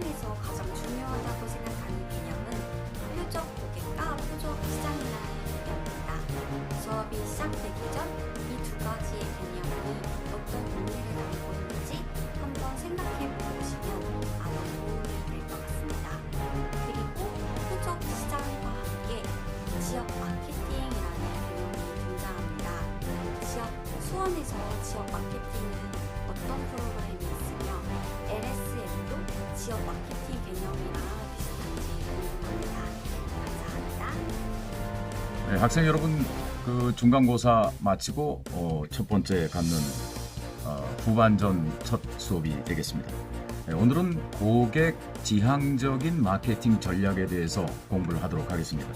현장에서 가장 중요하다고 생각하는 개념은 표적 고객과 표적 시장이라는 개념입니다. 수업이 시작되기 전 이 두 가지의 개념이 어떤 의미를 담고 있는지 한번 생각해 보시면 아마 도움이 될 것 같습니다. 그리고 표적 시장과 함께 지역 마케팅이라는 개념이 등장합니다. 지역 수원에서 지역 마케팅 네, 학생 여러분 그 중간고사 마치고 어, 첫 번째 갖는 어, 후반전 첫 수업이 되겠습니다. 네, 오늘은 고객 지향적인 마케팅 전략에 대해서 공부를 하도록 하겠습니다.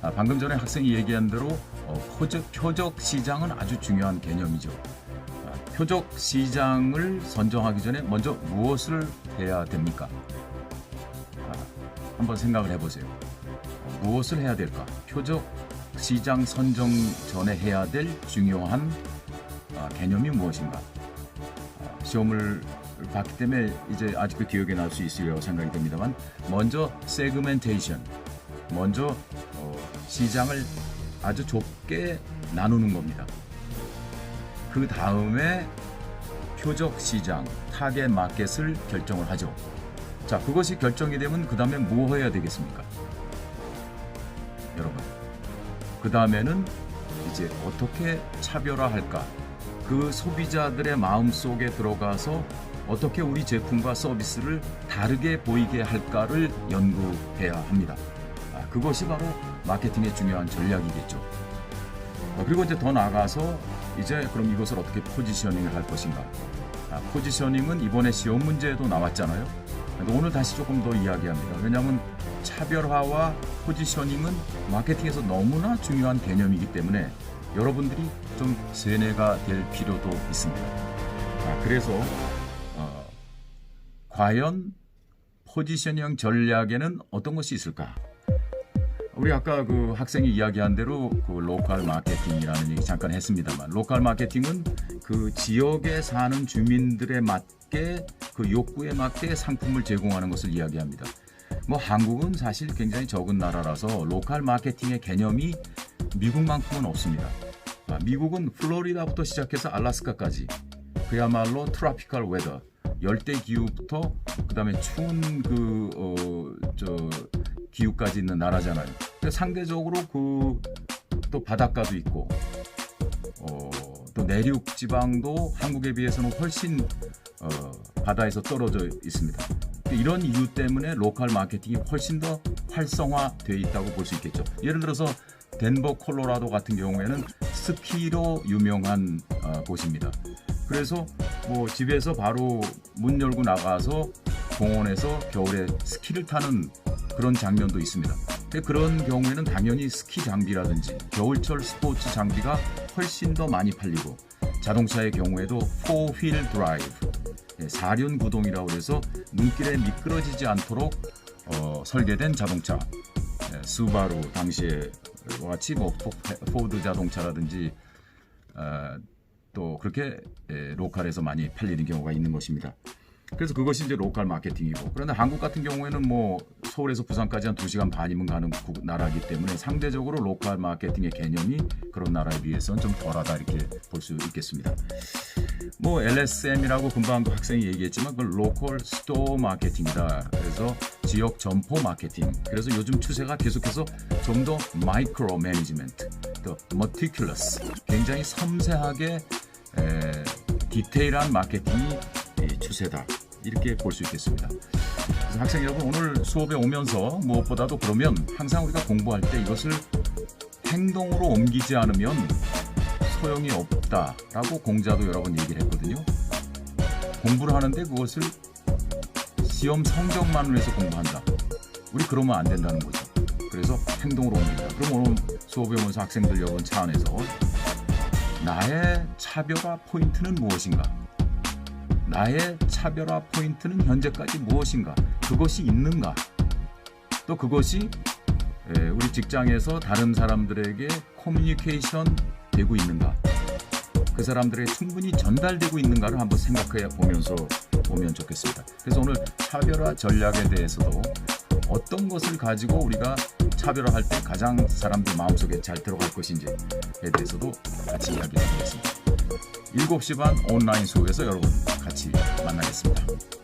아, 방금 전에 학생이 얘기한 대로 어, 표적, 표적 시장은 아주 중요한 개념이죠. 아, 표적 시장을 선정하기 전에 먼저 무엇을 해야 됩니까? 아, 한번 생각을 해보세요. 어, 무엇을 해야 될까? 표적 시장 선정 전에 해야 될 중요한 아, 개념이 무엇인가? 아, 시험을 봤기 때문에 이제 아직도 기억에 날 수 있으리라고 생각이 됩니다만 먼저 세그멘테이션, 먼저 어, 시장을 아주 좁게 나누는 겁니다. 그 다음에 표적 시장, 타겟 마켓을 결정을 하죠. 자, 그것이 결정이 되면 그 다음에 뭐 해야 되겠습니까? 그 다음에는 이제 어떻게 차별화할까? 그 소비자들의 마음 속에 들어가서 어떻게 우리 제품과 서비스를 다르게 보이게 할까를 연구해야 합니다. 아, 그것이 바로 마케팅의 중요한 전략이겠죠. 어, 그리고 이제 더 나아가서 이제 그럼 이것을 어떻게 포지셔닝을 할 것인가? 아, 포지셔닝은 이번에 시험 문제에도 나왔잖아요. 오늘 다시 조금 더 이야기합니다. 왜냐하면 차별화와 포지셔닝은 마케팅에서 너무나 중요한 개념이기 때문에 여러분들이 좀 세뇌가 될 필요도 있습니다. 아, 그래서 어, 과연 포지셔닝 전략에는 어떤 것이 있을까? 우리 아까 그 학생이 이야기한 대로 그 로컬 마케팅이라는 얘기 잠깐 했습니다만 로컬 마케팅은 그 지역에 사는 주민들에 맞게 그 욕구에 맞게 상품을 제공하는 것을 이야기합니다. 뭐 한국은 사실 굉장히 적은 나라라서 로컬 마케팅의 개념이 미국만큼은 없습니다. 아, 미국은 플로리다부터 시작해서 알라스카까지 그야말로 트라피컬 웨더 열대 기후부터 그다음에 추운 그 어 저 기후까지 있는 나라잖아요. 근데 상대적으로 그 또 바닷가도 있고 어, 또 내륙 지방도 한국에 비해서는 훨씬 어, 바다에서 떨어져 있습니다. 이런 이유 때문에 로컬 마케팅이 훨씬 더 활성화되어 있다고 볼 수 있겠죠. 예를 들어서 덴버 콜로라도 같은 경우에는 스키로 유명한 어, 곳입니다. 그래서 뭐 집에서 바로 문 열고 나가서 공원에서 겨울에 스키를 타는 그런 장면도 있습니다. 그런 경우에는 당연히 스키 장비라든지 겨울철 스포츠 장비가 훨씬 더 많이 팔리고 자동차의 경우에도 4휠 드라이브, 예, 사륜 구동이라고 해서 눈길에 미끄러지지 않도록 어, 설계된 자동차, 예, 수바루 당시에 같이 뭐 포- 포드 자동차라든지 어, 또 그렇게 예, 로컬에서 많이 팔리는 경우가 있는 것입니다. 그래서 그것이 이제 로컬 마케팅이고 그런데 한국 같은 경우에는 뭐 서울에서 부산까지 한 2시간 반이면 가는 국- 나라이기 때문에 상대적으로 로컬 마케팅의 개념이 그런 나라에 비해서는 좀 덜하다 이렇게 볼 수 있겠습니다. 뭐 LSM이라고 금방 그 학생이 얘기했지만 그 로컬 스토어 마케팅이다. 그래서 지역 점포 마케팅. 그래서 요즘 추세가 계속해서 좀 더 마이크로 매니지먼트, 더 머티큘러스, 굉장히 섬세하게 에, 디테일한 마케팅이 이 추세다. 이렇게 볼 수 있겠습니다. 그래서 학생 여러분 오늘 수업에 오면서 무엇보다도 그러면 항상 우리가 공부할 때 이것을 행동으로 옮기지 않으면 소용이 없다라고 공자도 여러 번 얘기를 했거든요. 공부를 하는데 그것을 시험 성적만을 위해서 공부한다. 우리 그러면 안 된다는 거죠. 그래서 행동으로 옮긴다. 그럼 오늘 수업에 오면서 학생들 여러분 차 안에서 나의 차별화 포인트는 무엇인가? 나의 차별화 포인트는 현재까지 무엇인가? 그것이 있는가? 또 그것이 예, 우리 직장에서 다른 사람들에게 커뮤니케이션 되고 있는가? 그 사람들에게 충분히 전달되고 있는가를 한번 생각해 보면서 보면 좋겠습니다. 그래서 오늘 차별화 전략에 대해서도 어떤 것을 가지고 우리가 차별화할 때 가장 사람들 마음속에 잘 들어갈 것인지에 대해서도 같이 이야기해 보겠습니다. 7시 반 온라인 수업에서 여러분 같이 만나겠습니다.